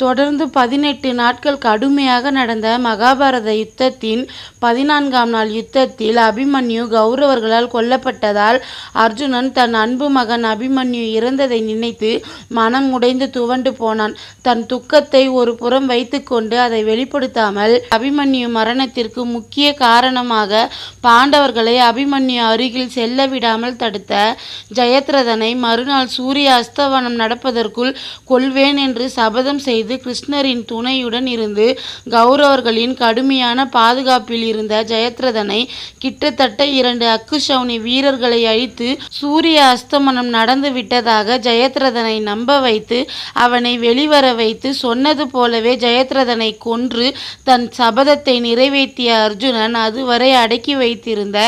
தொடர்ந்து பதினெட்டு நாட்கள் கடுமையாக நடந்த மகாபாரத யுத்தத்தின் பதினான்காம் நாள் யுத்தத்தில் அபிமன்யு கௌரவர்களால் கொல்லப்பட்டதால் அர்ஜுனன் தன் அன்பு மகன் அபிமன்யு இறந்ததை நினைத்து மனம் உடைந்து துவண்டு போனான். தன் துக்கத்தை ஒரு புறம் வைத்துக்கொண்டு அதை வெளிப்படுத்தாமல் அபிமன்யு மரணத்திற்கு முக்கிய காரணமாக பாண்டவர்களை அபிமன்யு அருகில் செல்ல விடாமல் தடுத்த ஜெயத்ரதனை மறுநாள் சூரிய அஸ்தவனம் நடப்பதற்குள் கொல்வேன் என்று சபதம் செய்து கிருஷ்ணரின் துணையுடன் இருந்து கௌரவர்களின் கடுமையான பாதுகாப்பில் இருந்த ஜெயத்ரதனை கிட்டத்தட்ட இரண்டு அக்குஷவுனி வீரர்களை அழித்து சூரிய அஸ்தமனம் நடந்து விட்டதாக ஜெயத்ரதனை நம்ப வைத்து அவனை வெளிவர வைத்து சொன்னது போலவே ஜெயத்ரதனை கொன்று தன் சபதத்தை நிறைவேற்றிய அர்ஜுனன் அதுவரை அடக்கி வைத்திருந்த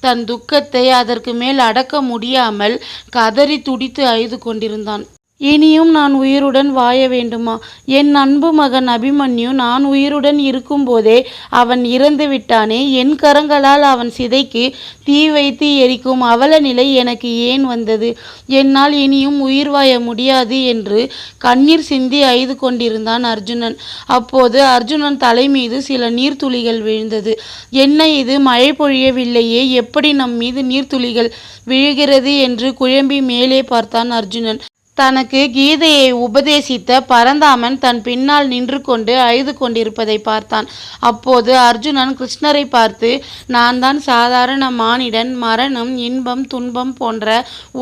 தன் துக்கத்தை அதற்கு மேல் அடக்க முடியாமல் கதறி துடித்து அழுது கொண்டிருந்தான். இனியும் நான் உயிருடன் வாழ வேண்டுமா? என் அன்பு மகன் அபிமன்யு நான் உயிருடன் இருக்கும்போதே அவன் இறந்து விட்டானே. என் கரங்களால் அவன் சிதைக்கு தீ வைத்து எரிக்கும் அவல நிலை எனக்கு ஏன் வந்தது? என்னால் இனியும் உயிர் வாய முடியாது என்று கண்ணீர் சிந்தி அய்து கொண்டிருந்தான் அர்ஜுனன். அப்போது அர்ஜுனன் தலை மீது சில நீர்த்துளிகள் விழுந்தது. என்ன இது? மழை பொழியவில்லையே. எப்படி நம் மீது நீர்த்துளிகள் விழுகிறது என்று குழம்பி மேலே பார்த்தான் அர்ஜுனன். தனக்கு கீதையை உபதேசித்த பரந்தாமன் தன் பின்னால் நின்று கொண்டு அழுது கொண்டிருப்பதை பார்த்தான். அப்போது அர்ஜுனன் கிருஷ்ணரை பார்த்து நான் தான் சாதாரண மானிடன் மரணம் இன்பம் துன்பம் போன்ற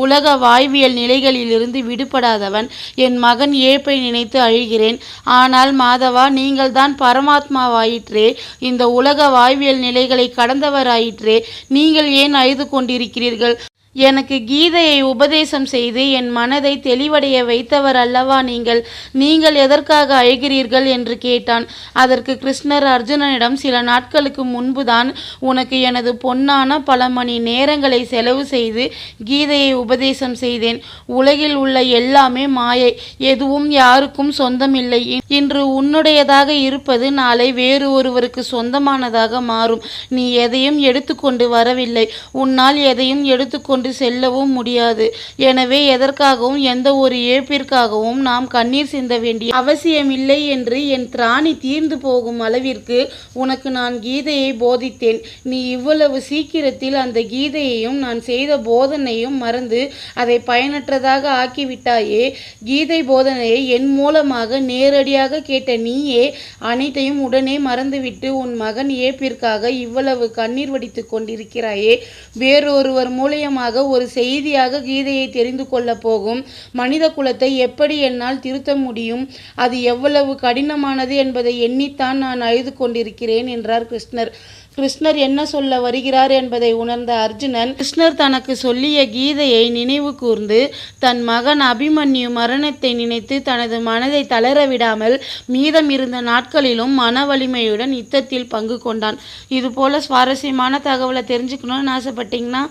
உலக வாழ்வியல் நிலைகளிலிருந்து விடுபடாதவன். என் மகன் ஏழ்ப்பை நினைத்து அழுகிறேன். ஆனால் மாதவா நீங்கள் தான் பரமாத்மாவாயிற்றே. இந்த உலக வாழ்வியல் நிலைகளை கடந்தவராயிற்றே. நீங்கள் ஏன் அழுது கொண்டிருக்கிறீர்கள்? எனக்கு கீதையை உபதேசம் செய்து என் மனதை தெளிவடைய வைத்தவர் அல்லவா நீங்கள்? நீங்கள் எதற்காக அழுகிறீர்கள்? என்று கேட்டான். அதற்கு கிருஷ்ணர் அர்ஜுனனிடம் சில நாட்களுக்கு முன்புதான் உனக்கு எனது பொன்னான பல மணி நேரங்களை செலவு செய்து கீதையை உபதேசம் செய்தேன். உலகில் உள்ள எல்லாமே மாயை. எதுவும் யாருக்கும் சொந்தமில்லை. இன்று உன்னுடையதாக இருப்பது நாளை வேறு ஒருவருக்கு சொந்தமானதாக மாறும். நீ எதையும் எடுத்துக்கொண்டு வரவில்லை. உன்னால் எதையும் எடுத்துக்கொண்டு கொண்டு செல்லவும் முடியாது. எனவே எதற்காகவும் எந்த ஒரு இழப்பிற்காகவும் நாம் கண்ணீர் சிந்த வேண்டிய அவசியமில்லை என்று என் திராணி தீர்ந்து போகும் அளவிற்கு உனக்கு நான் கீதையை போதித்தேன். நீ இவ்வளவு சீக்கிரத்தில் அந்த கீதையையும் நான் செய்த போதனையும் மறந்து அதை பயனற்றதாக ஆக்கிவிட்டாயே. கீதை போதனையை என் மூலமாக நேரடியாக கேட்ட நீயே அனைத்தையும் உடனே மறந்துவிட்டு உன் மகன் ஏப்பிற்காக இவ்வளவு கண்ணீர் வடித்து கொண்டிருக்கிறாயே. வேறொருவர் மூலியமாக ஒரு செய்தியாக கீதையை தெரிந்து கொள்ளப் போகும் மனித குலத்தை எப்படி என்னால் திருத்த முடியும்? அது எவ்வளவு கடினமானது என்பதை எண்ணித்தான் நான் அழுது கொண்டிருக்கிறேன் என்றார் கிருஷ்ணர். கிருஷ்ணர் என்ன சொல்ல வருகிறார் என்பதை உணர்ந்த அர்ஜுனன் கிருஷ்ணர் தனக்கு சொல்லிய கீதையை நினைவு கூர்ந்து தன் மகன் அபிமன்யு மரணத்தை நினைத்து தனது மனதை தளர விடாமல் மீதம் இருந்த நாட்களிலும் மன வலிமையுடன் யுத்தத்தில் பங்கு கொண்டான். இது போல சுவாரஸ்யமான தகவலை தெரிஞ்சுக்கணும்னு ஆசைப்பட்டீங்கன்னா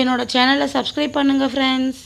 என்னோட சேனலை சப்ஸ்கிரைப் பண்ணுங்கள் ஃப்ரெண்ட்ஸ்